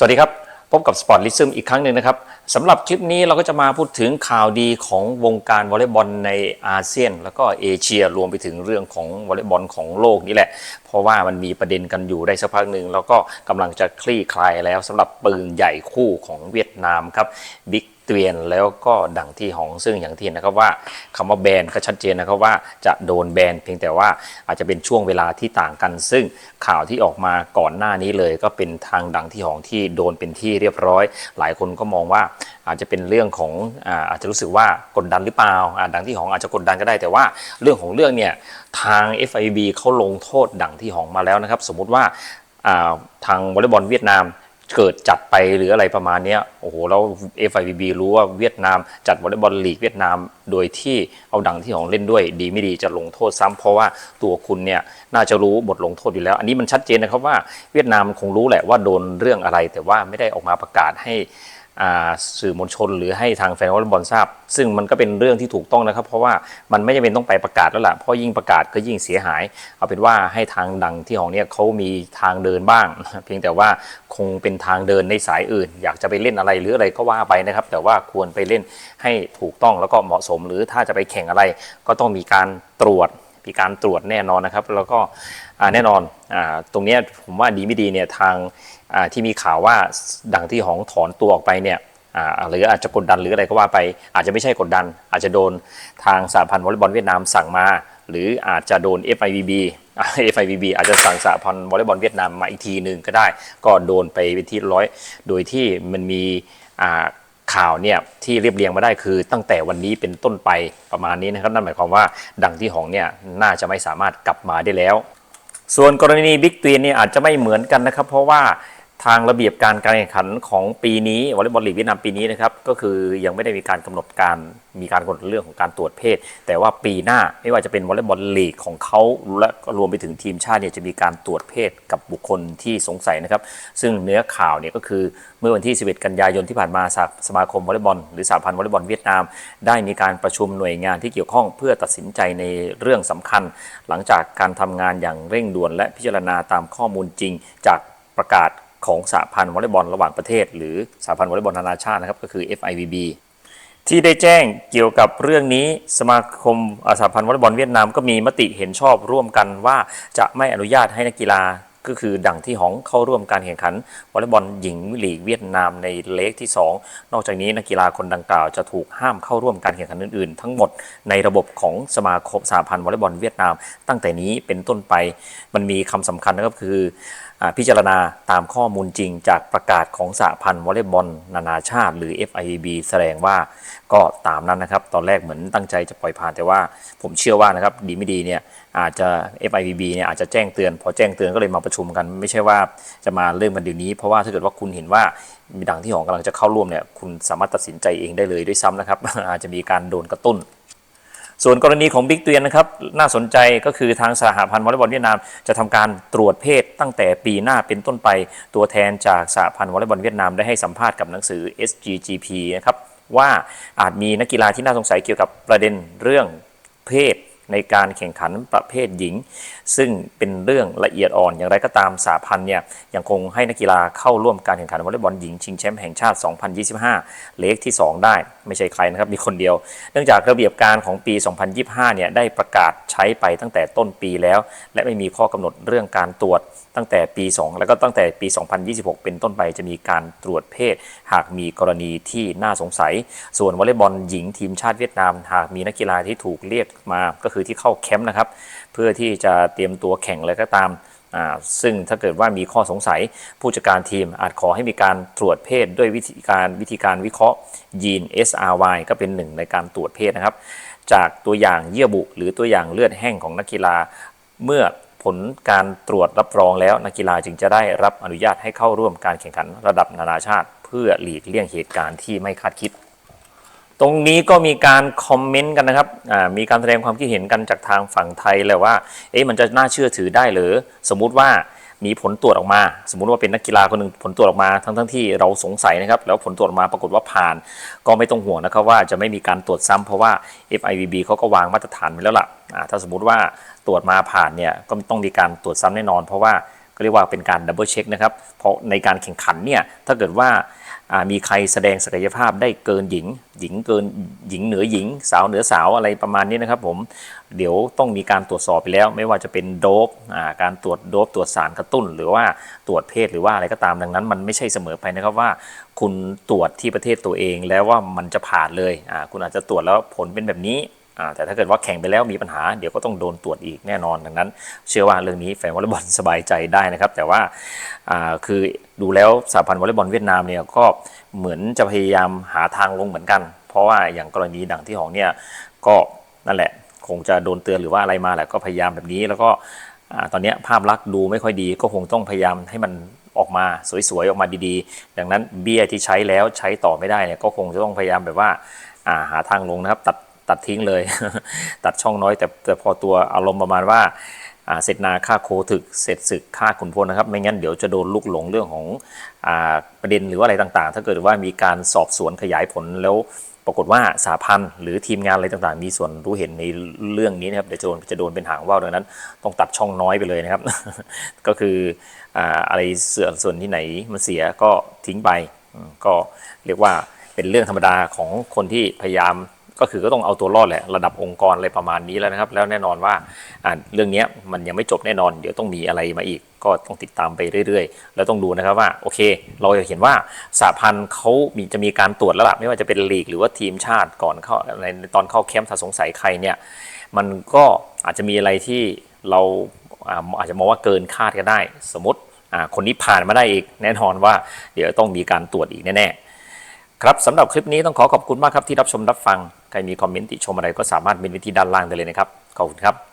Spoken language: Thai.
สวัสดีครับ พบกับสปอร์ตลิซึมอีกครั้งหนึ่งนะครับสำหรับคลิปนี้เราก็จะมาพูดถึงข่าวดีของวงการวอลเลย์บอลในอาเซียน แล้วก็เอเชียรวมไปถึงเรื่องของวอลเลย์บอลของโลกนี่แหละเพราะว่ามันมีประเด็นกันอยู่ได้สักพักหนึ่งแล้วก็กำลังจะคลี่คลายแล้วสำหรับปืนใหญ่คู่ของเวียดนามครับบิ๊กเตียนแล้วก็ดังที่หองซึ่งอย่างที่เห็นนะครับว่าคำว่าแบนก็ชัดเจนนะครับว่าจะโดนแบนเพียงแต่ว่าอาจจะเป็นช่วงเวลาที่ต่างกัน ซึ่งข่าวที่ออกมาก่อนหน้านี้เลย ก็เป็นทางดังที่หองที่โดนเป็นที่เรียบร้อย หลายคนก็มองว่าอาจจะเป็นเรื่องของอาจจะรู้สึกว่ากดดันหรือเปล่าอ่าดังที่หองอาจจะกดดันก็ได้แต่ว่าเรื่องของเรื่องเนี่ยทาง FIB เขาลงโทษดังที่หองมาแล้วนะครับ สมมุติว่าทางวอลเลย์บอลเวียดนามเกิดจัดไปหรืออะไรประมาณนี้โอ้โหแล้ว FIVB รู้ว่าเวียดนามจัดวอลเลย์บอลลีกเวียดนาม โดยที่เอาดังที่ของเล่นด้วย ดีไม่ดีจะลงโทษซ้ำเพราะว่าตัวคุณเนี่ยน่าจะรู้บทลงโทษอยู่แล้ว อันนี้มันชัดเจนนะครับว่าเวียดนามคงรู้แหละว่าโดนเรื่องอะไร แต่ว่าไม่ได้ออกมาประกาศให้ สื่อมวลชน หรือให้ทางแฟนวอลเลย์บอลทราบ ซึ่งมันก็เป็นเรื่องที่ถูกต้องนะครับ เพราะว่ามันไม่จำเป็นต้องไปประกาศแล้วล่ะเพราะยิ่งประกาศก็ยิ่งเสียหาย เอาเป็นว่าให้ทางดังที่ของเนี่ยเขามีทางเดินบ้าง เพียงแต่ว่าคงเป็นทางเดินในสายอื่น อยากจะไปเล่นอะไรหรืออะไรก็ว่าไปนะครับ แต่ว่าควรไปเล่นให้ถูกต้องแล้วก็เหมาะสม หรือถ้าจะไปแข่งอะไร ก็ต้องมีการตรวจมีการตรวจแน่นอนนะครับ แล้วก็แน่นอนอตรงนี้ผมว่าดีไม่ดีเนี่ยทาง ที่มีข่าวว่าดังที่หองถอนตัวออกไปเนี่ยหรืออาจจะกดดันหรืออะไรก็ว่าไปอาจจะไม่ใช่กดดัน อาจจะโดนทางสหพันธ์วอลเลย์บอลเวียดนามสั่งมา หรืออาจจะโดน FIVB อ่า FIVB อาจจะสั่งสหพันธ์วอลเลย์บอลเวียดนามมาอีกทีหนึ่งก็ได้ ก็โดนไปเป็นที่ร้อย โดยที่มันมีข่าวเนี่ยที่เรียบเรียงมาได้คือตั้งแต่วันนี้เป็นต้นไปประมาณนี้นะครับนั่นหมายความว่าดังที่หองเนี่ยน่าจะไม่สามารถกลับมาได้แล้ว ส่วนกรณีบิ๊กตีนเนี่ยอาจจะไม่เหมือนกันนะครับ เพราะว่า ทางระเบียบการการแข่งขันของปีนี้วอลเลย์บอลลีกเวียดนามปีนี้นะครับก็คือยังไม่ได้มีการกำหนดการมีการกำหนดเรื่องของการตรวจเพศ แต่ว่าปีหน้าไม่ว่าจะเป็นวอลเลย์บอลลีกของเขาและรวมไปถึงทีมชาติเนี่ยจะมีการตรวจเพศกับบุคคลที่สงสัยนะครับ ซึ่งเนื้อข่าวเนี่ยก็คือเมื่อวันที่ 11 กันยายนที่ผ่านมาสหสมาคมวอลเลย์บอลหรือสหพันธ์วอลเลย์บอลเวียดนาม ได้มีการประชุมหน่วยงานที่เกี่ยวข้องเพื่อตัดสินใจในเรื่องสำคัญ หลังจากการทำงานอย่างเร่งด่วน และพิจารณาตามข้อมูลจริงจากประกาศ ของสหพันธ์วอลเลย์บอลระหว่างประเทศ หรือสหพันธ์วอลเลย์บอลนานาชาตินะครับก็คือ FIVB ที่ได้แจ้งเกี่ยวกับเรื่องนี้สมาคมสหพันธ์วอลเลย์บอลเวียดนามก็มีมติเห็นชอบร่วมกันว่าจะไม่อนุญาตให้นักกีฬา ก็คือดังที่หองเข้าร่วมการแข่งขันวอลเลย์บอลหญิงลีกเวียดนามในเลกที่ 2 นอกจากนี้นักกีฬาคนดังกล่าวจะถูกห้ามเข้าร่วมการแข่งขันอื่นๆ ทั้งหมดในระบบของสมาคมสหพันธ์วอลเลย์บอลเวียดนาม ตั้งแต่นี้เป็นต้นไปมันมีคำสำคัญนะครับคือพิจารณาตามข้อมูลจริงจากประกาศของสหพันธ์วอลเลย์บอลนานาชาติ หรือ FIB แสดงว่าก็ตามนั้นนะครับ ตอนแรกเหมือนตั้งใจจะปล่อยผ่านแต่ว่าผมเชื่อว่านะครับดีไม่ดีเนี่ย อาจจะ FIVB เนี่ยอาจจะแจ้งเตือน พอแจ้งเตือนก็เลยมาประชุมกัน ไม่ใช่ว่าจะมาเริ่มกันเดี๋ยวนี้ เพราะว่าถ้าเกิดว่าคุณเห็นว่ามีดังที่หองกำลังจะเข้าร่วมเนี่ยคุณสามารถตัดสินใจเองได้เลยด้วยซ้ำนะครับ อาจจะมีการโดนกระตุ้น ส่วนกรณีของบิ๊กเตียนนะครับน่าสนใจก็คือทางสหพันธ์วอลเลย์บอลเวียดนามจะทำการตรวจเพศตั้งแต่ปีหน้าเป็นต้นไปตัวแทนจากสหพันธ์วอลเลย์บอลเวียดนามได้ให้สัมภาษณ์กับหนังสือ SGGP นะครับว่าอาจมีนักกีฬาที่น่าสงสัยเกี่ยวกับประเด็นเรื่องเพศ ในการแข่งขันประเภทหญิง ซึ่งเป็นเรื่องละเอียดอ่อนอย่างไรก็ตามสาพันธ์เนี่ยยังคงให้นักกีฬาเข้าร่วมการแข่งขันวอลเลย์บอลหญิงชิงแชมป์แห่งชาติ 2025 เลขที่ 2 ได้ไม่ใช่ใครนะครับมีคนเดียว เนื่องจากระเบียบการของปี 2025 เนี่ยได้ประกาศใช้ไปตั้งแต่ต้นปีแล้ว และไม่มีข้อกำหนดเรื่องการตรวจตั้งแต่ปี 2 แล้วก็ตั้งแต่ปี 2026 เป็นต้นไปจะมีการตรวจเพศ หากมีกรณีที่น่าสงสัย ส่วนวอลเลย์บอลหญิงทีมชาติเวียดนาม หากมีนักกีฬาที่ถูกเรียกมาก็คือที่เข้าแคมป์นะครับ เพื่อที่จะเตรียมตัวแข่งอะไรก็ตามซึ่งถ้าเกิดว่ามีข้อสงสัยผู้จัดการทีมอาจขอให้มีการตรวจเพศด้วยวิธีการวิธีการวิเคราะห์ยีน SRY ก็เป็นหนึ่งในการตรวจเพศนะครับ จากตัวอย่างเยื่อบุ หรือตัวอย่างเลือดแห้งของนักกีฬา เมื่อผลการตรวจรับรองแล้วนักกีฬาจึงจะได้รับอนุญาตให้เข้าร่วมการแข่งขันระดับนานาชาติ เพื่อหลีกเลี่ยงเหตุการณ์ที่ไม่คาดคิด ตรงนี้ก็มีการคอมเมนต์กันนะครับมีการแสดงความคิดเห็นกันจากทางฝั่งไทยเลยว่า เอ๊ะมันจะน่าเชื่อถือได้หรือ สมมุติว่ามีผลตรวจออกมา สมมุติว่าเป็นนักกีฬาคนหนึ่งผลตรวจออกมาทั้งทั้งๆที่เราสงสัยนะครับ แล้วผลตรวจออกมาปรากฏว่าผ่าน ก็ไม่ต้องห่วงนะครับว่าจะไม่มีการตรวจซ้ำเพราะว่า FIVB เขาก็วางมาตรฐานไว้แล้วล่ะอ่าถ้าสมมุติว่าตรวจมาผ่านเนี่ยก็ต้องมีการตรวจซ้ำแน่นอน เพราะว่าก็เรียกว่าเป็นการดับเบิลเช็คนะครับเพราะในการแข่งขันเนี่ยถ้าเกิดว่า มีใครแสดงศักยภาพได้เกินหญิง หญิงเกินหญิงเหนือหญิง สาวเหนือสาวอะไรประมาณนี้นะครับผม เดี๋ยวต้องมีการตรวจสอบไปแล้ว ไม่ว่าจะเป็นโดบการตรวจโดบตรวจสารกระตุ้น หรือว่าตรวจเพศหรือว่าอะไรก็ตามดังนั้น มันไม่ใช่เสมอไปนะครับว่า คุณตรวจที่ประเทศตัวเองแล้วว่ามันจะผ่านเลยคุณอาจจะตรวจแล้วผลเป็นแบบนี้ แต่ถ้าเกิดว่าแข่งไปแล้วมีปัญหาเดี๋ยวก็ต้องโดนตรวจอีกแน่นอนดังนั้น เชื่อว่าเรื่องนี้แฟนวอลเลย์บอลสบายใจได้นะครับ แต่ว่าคือดูแล้วสหพันธ์วอลเลย์บอลเวียดนามเนี่ยก็เหมือนจะพยายามหาทางลงเหมือนกัน เพราะว่าอย่างกรณีดังที่ของเนี่ยก็นั่นแหละคงจะโดนเตือนหรือว่าอะไรมาแหละก็พยายามแบบนี้ แล้วก็ตอนนี้ภาพลักษณ์ดูไม่ค่อยดี ก็คงต้องพยายามให้มันออกมาสวยๆออกมาดีๆ ดังนั้นเบี้ยที่ใช้แล้วใช้ต่อไม่ได้เนี่ยก็คงจะต้องพยายามแบบว่าอ่าหาทางลงนะครับตัด ตัดทิ้งเลย ตัดช่องน้อย แต่แต่พอตัวอารมณ์ประมาณว่าเสร็จนาค่าโคถึกเสร็จศึกค่าขุนพลนะครับ ไม่งั้นเดี๋ยวจะโดนลุกหลงเรื่องของอประเด็นหรือว่าอะไรต่างๆ ถ้าเกิดว่ามีการสอบสวนขยายผลแล้วปรากฏว่าสาพันธ์หรือทีมงานอะไรต่างๆ มีส่วนรู้เห็นในเรื่องนี้นะครับเดี๋ยวจะโดนจะโดนเป็นหางว่าวดังนั้น ต้องตัดช่องน้อยไปเลยนะครับ ก็คืออะไรเสื่อมส่วนที่ไหนมันเสียก็ทิ้งไปก็เรียกว่าเป็นเรื่องธรรมดาของคนที่พยายาม ก็คือก็ต้องเอาตัวรอดแหละระดับองค์กรอะไรประมาณนี้แล้วนะครับ แล้วแน่นอนว่าเรื่องนี้มันยังไม่จบแน่นอน เดี๋ยวต้องมีอะไรมาอีก ก็ต้องติดตามไปเรื่อยๆ แล้วต้องดูนะครับว่าโอเค เราจะเห็นว่าสหพันธ์เขามีจะมีการตรวจแล้วล่ะไม่ว่าจะเป็นลีกหรือว่าทีมชาติก่อนเข้าในตอนเข้าแคมป์ถ้าสงสัยใครเนี่ยมันก็อาจจะมีอะไรที่เราอาจจะมองว่าเกินคาดก็ได้ สมมติคนนี้ผ่านมาได้อีกแน่นอนว่า เดี๋ยวต้องมีการตรวจอีกแน่ๆครับสำหรับคลิปนี้ต้องขอขอบคุณมากครับที่รับชมรับฟัง ใครมีคอมเมนต์ติชมอะไรก็สามารถเมนไว้ที่ด้านล่างได้เลยนะครับ ขอบคุณครับ